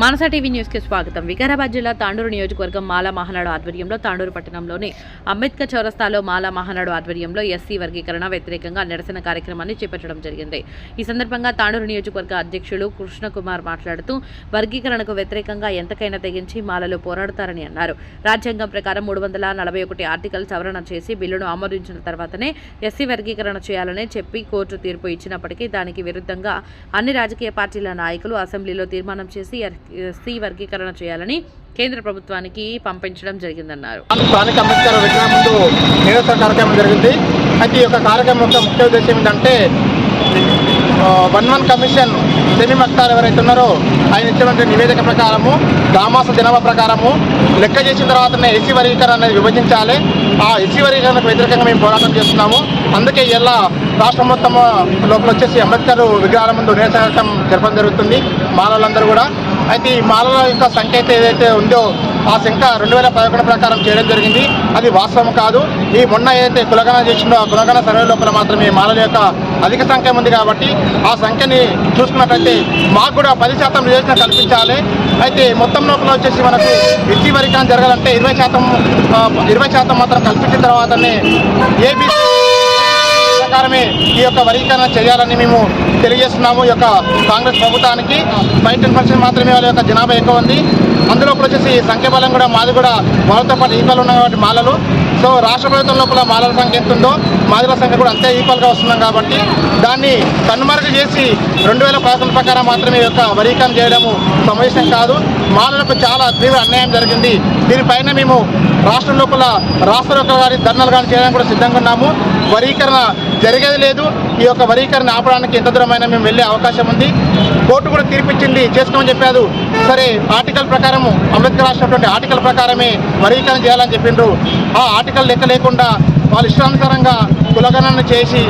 మానస TV న్యూస్కి స్వాగతం. వికారాబాద్ జిల్లా తాండూరు నియోజకవర్గం మాలా మహానాడు ఆధ్వర్యంలో తాండూరు పట్టణంలోని అంబేద్కర్ చౌరస్తాలో మాలా మహానాడు ఆధ్వర్యంలో ఎస్సీ వర్గీకరణ వ్యతిరేకంగా నిరసన కార్యక్రమాన్ని చేపట్టడం జరిగింది. ఈ సందర్భంగా తాండూరు నియోజకవర్గ అధ్యక్షులు కృష్ణకుమార్ మాట్లాడుతూ వర్గీకరణకు వ్యతిరేకంగా ఎంతకైనా తెగించి మాలలో పోరాడుతారని అన్నారు. రాజ్యాంగం ప్రకారం మూడు వందల నలభై ఒకటి ఆర్టికల్ సవరణ చేసి బిల్లును ఆమోదించిన తర్వాతనే ఎస్సీ వర్గీకరణ చేయాలని చెప్పి కోర్టు తీర్పు ఇచ్చినప్పటికీ దానికి విరుద్ధంగా అన్ని రాజకీయ పార్టీల నాయకులు అసెంబ్లీలో తీర్మానం చేసి సి వర్గీకరణ చేయాలని కేంద్ర ప్రభుత్వానికి పంపించడం జరిగిందన్నారు. స్థానిక అంబేద్కర్ విగ్రహం ముందు నిరసన కార్యక్రమం జరిగింది. అయితే ఈ యొక్క కార్యక్రమం యొక్క ముఖ్య ఉద్దేశం ఏంటంటే one man commission Shamim Akhtar ఎవరైతే ఉన్నారో ఆయన ఇచ్చినటువంటి నివేదిక ప్రకారము దామాస జనాభా ప్రకారము లెక్క చేసిన తర్వాతనే ఎస్సీ వర్గీకరణ అనేది విభజించాలి. ఆ ఎస్సీ వర్గీకరణకు వ్యతిరేకంగా మేము పోరాటం చేస్తున్నాము. అందుకే ఇలా రాష్ట్రం మొత్తం లోపల వచ్చేసి అంబేద్కర్ విగ్రహాల ముందు నిరసన జరపడం జరుగుతుంది. మానవులందరూ కూడా అయితే ఈ మాలల యొక్క సంఖ్య అయితే ఏదైతే ఉందో ఆ సంఖ్య రెండు వేల పదకొండు ప్రకారం చేయడం జరిగింది. అది వాస్తవం కాదు. ఈ మొన్న ఏదైతే కులగణ చేసిందో ఆ కులగణ సర్వే లోపల మాత్రమే మాలల యొక్క అధిక సంఖ్య ఉంది కాబట్టి ఆ సంఖ్యని చూసుకున్నట్లయితే మాకు కూడా పది శాతం రిజర్వేషన్ కల్పించాలి. అయితే మొత్తం లోపల వచ్చేసి మనకు ఎస్సీ వర్గీకరణ జరగాలంటే ఇరవై శాతం ఇరవై శాతం మాత్రం కల్పించిన తర్వాతనే ఏబీ ఈ యొక్క వర్గీకరణ చేయాలని మేము తెలియజేస్తున్నాము. ఈ యొక్క కాంగ్రెస్ ప్రభుత్వానికి ఫైవ్ టెన్ పర్సెంట్ మాత్రమే వాళ్ళ యొక్క జనాభా ఎక్కువ ఉంది. అందులో కూడా వచ్చేసి సంఖ్యాబలం కూడా మాది కూడా వాళ్ళతో పాటు ఈక్వల్ ఉన్నాయి కాబట్టి మాలలు. సో రాష్ట్ర ప్రభుత్వం లోపల మాలల సంఖ్య ఎంత ఉందో మాదిల సంఖ్య కూడా అంతే ఈక్వల్గా వస్తున్నాం కాబట్టి దాన్ని కనుమరుగు చేసి రెండు వేల పదకొండు ప్రకారం మాత్రమే ఈ యొక్క వర్గీకరణ చేయడము సమావేశం కాదు. మాలలకు చాలా తీవ్ర అన్యాయం జరిగింది. దీనిపైన మేము రాష్ట్రం లోపల రాష్ట్ర యొక్క గారి ధర్నాలు కానీ చేయడానికి కూడా సిద్ధంగా ఉన్నాము. వరీకరణ జరిగేది లేదు. ఈ యొక్క వరీకరణ ఆపడానికి ఎంత దూరమైనా మేము వెళ్ళే అవకాశం ఉంది. కోర్టు కూడా తీర్పిచ్చింది చేసుకోమని చెప్పారు. సరే ఆర్టికల్ ప్రకారము అంబేద్కర్ రాసినటువంటి ఆర్టికల్ ప్రకారమే వరీకరణ చేయాలని చెప్పిండ్రు. ఆ ఆర్టికల్ లెక్క లేకుండా వాళ్ళ ఇష్టానుసారంగా కులగణన చేసి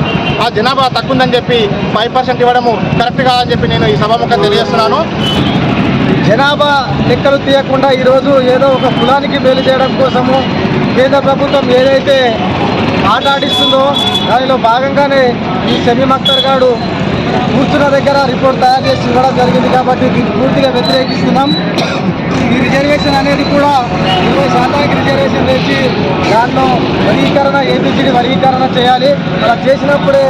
ఆ జనాభా తక్కువందని చెప్పి ఫైవ్ పర్సెంట్ ఇవ్వడము కరెక్ట్ కాదని చెప్పి నేను ఈ సభాముఖం తెలియజేస్తున్నాను. జనాభా లెక్కలు తీయకుండా ఈరోజు ఏదో ఒక కులానికి మేలు చేయడం కోసము కేంద్ర ప్రభుత్వం ఏదైతే ఆట ఆడిస్తుందో దానిలో భాగంగానే ఈ సెమీ మక్తర్ గారు కూర్చున్న దగ్గర రిపోర్ట్ తయారు చేసి ఇవ్వడం జరిగింది కాబట్టి దీన్ని పూర్తిగా వ్యతిరేకిస్తున్నాం. ఈ రిజర్వేషన్ అనేది కూడా ఇరవై శాతానికి రిజర్వేషన్ తెచ్చి దాంట్లో వర్గీకరణ ఏబిసిడి వర్గీకరణ చేయాలి. అలా చేసినప్పుడే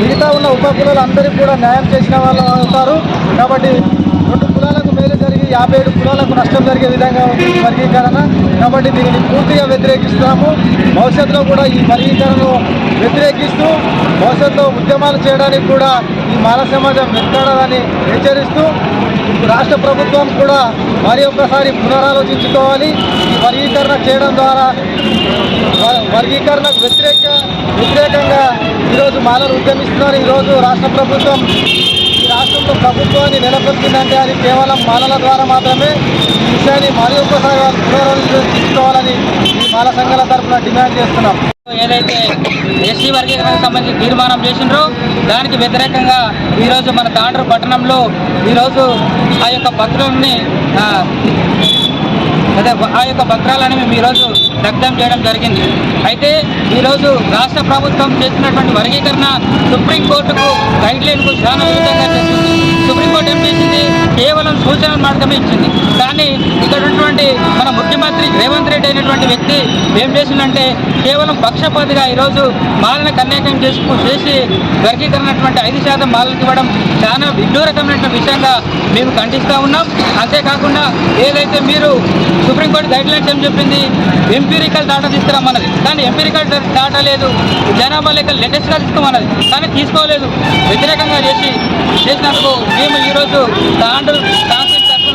మిగతా ఉన్న ఉప కులాలు అందరికీ కూడా న్యాయం చేసిన వాళ్ళు అవుతారు. కాబట్టి రెండు కులాలకు మేలు జరిగి యాభై ఏడు కులాలకు నష్టం జరిగే విధంగా వర్గీకరణ. కాబట్టి దీనిని పూర్తిగా వ్యతిరేకిస్తున్నాము. భవిష్యత్తులో కూడా ఈ వర్గీకరణను వ్యతిరేకిస్తూ భవిష్యత్తులో ఉద్యమాలు చేయడానికి కూడా ఈ మాల సమాజం వెళ్తాడని హెచ్చరిస్తూ రాష్ట్ర ప్రభుత్వం కూడా మరి ఒక్కసారి పునరాలోచించుకోవాలి. ఈ వర్గీకరణ చేయడం ద్వారా వర్గీకరణకు వ్యతిరేక వ్యతిరేకంగా ఈరోజు మాలలు ఉద్యమిస్తున్నారు. ఈరోజు రాష్ట్ర ప్రభుత్వం ఈ రాష్ట్రంలో ప్రభుత్వాన్ని నెలకొల్పిందంటే అది కేవలం మాలల ద్వారా మాత్రమే. ఈ విషయాన్ని మరి ఒక్కసారి వాళ్ళు పునరాలోచించుకోవాలని ఈ సంఘాల తరఫున డిమాండ్ చేస్తున్నాం. ఏదైతే ఎస్సీ వర్గీకరణకు సంబంధించి తీర్మానం చేసిండ్రో దానికి వ్యతిరేకంగా ఈరోజు మన దాండ్రు పట్టణంలో ఈరోజు ఆ యొక్క పత్రుల్ని ఆ, అదే ఆ యొక్క పత్రాలని మేము ఈరోజు దగ్ధం చేయడం జరిగింది. అయితే ఈరోజు రాష్ట్ర ప్రభుత్వం చేసినటువంటి వర్గీకరణ సుప్రీంకోర్టుకు గైడ్లైన్కు చాలా విధంగా చేసింది. సుప్రీంకోర్టు ఏం చేసింది? సూచనలు మార్గమే ఇచ్చింది. కానీ ఇక్కడ ఉన్నటువంటి మన ముఖ్యమంత్రి రేవంత్ రెడ్డి అయినటువంటి వ్యక్తి ఏం చేసిందంటే కేవలం పక్షపాతిగా ఈరోజు మాలను కన్యాకం చేసుకు చేసి వర్గీకరణటువంటి ఐదు శాతం మాలకు ఇవ్వడం చాలా విడ్డూరకమైన విషయంగా మేము ఖండిస్తూ ఉన్నాం. అంతేకాకుండా ఏదైతే మీరు సుప్రీంకోర్టు గైడ్ లైన్స్ ఏం చెప్పింది? ఎంపీరికల్ డాటా తీసుకురామన్నది కానీ ఎంపీరికల్ డాటా లేదు. జనాభా లెక్క లేటెస్ట్గా తీసుకోమన్నది. కానీ తీసుకోలేదు. వ్యతిరేకంగా చేసి చేసినందుకు మేము ఈరోజు తాండ్రు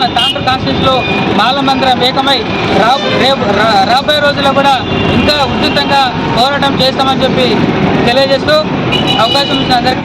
తాండ్రు కాన్స్టిట్యూన్స్లో మాలమందిరం ఏకమై రా రేపు రాబోయే రోజుల్లో కూడా ఇంకా ఉధృతంగా పోరాటం చేస్తామని చెప్పి తెలియజేస్తూ అవకాశం ఇచ్చిన అందరికీ